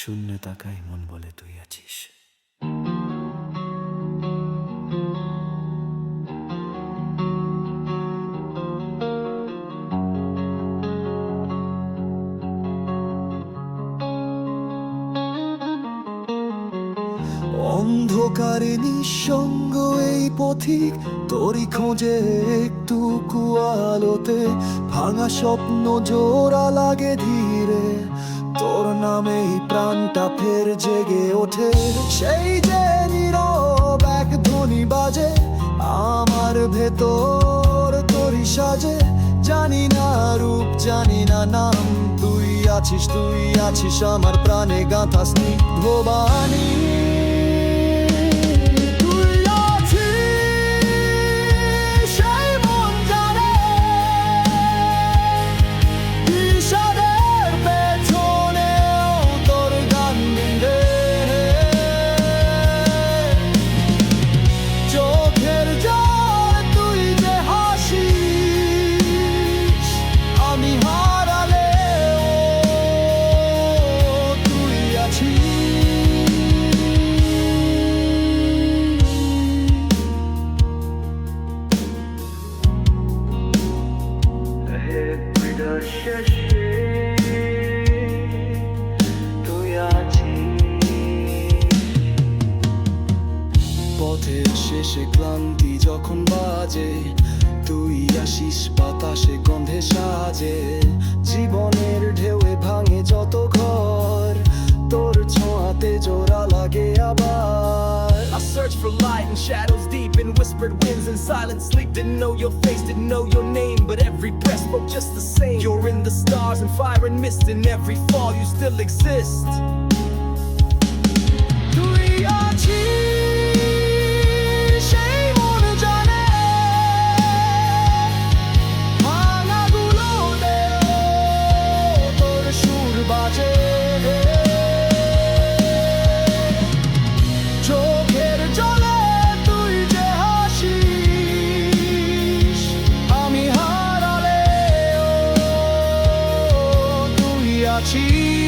শূন্য তাকায় মন বলে তুই আছিস। অন্ধকারে নিঃসঙ্গ এই পথিক, তোরই খোঁজে একটু আলোতে, ভাঙা স্বপ্ন জোড়া লাগে ধীরে, তোর নামেই প্রাণটা ফের জেগে ওঠে। সেই যে নীরব এক ধ্বনি বাজে, আমার ভেতর তোরই সাজে, জানি না রূপ, জানি না নাম, তুই আছিস তুই আছিস, আমার প্রাণে গাঁথা স্নিগ্ধ বাণী। পথের শেষে ক্লান্তি যখন বাজে তুই আসিস বাতাসে গন্ধে সাজে জীবনের ঢেউয়ে ভাঙে যত ঘর তোর ছোঁয়াতে জোড়া লাগে আবার I searched for light in shadows deep in whispered winds and silent sleep. Didn't know your face, didn't know your name, but every breath spoke just the same. You're in the stars and fire and mist. In every fall, you still exist. তুই আছিস সুর চোখের জলে তুই যে হাসিস আমি হারালেও তুই আছিস।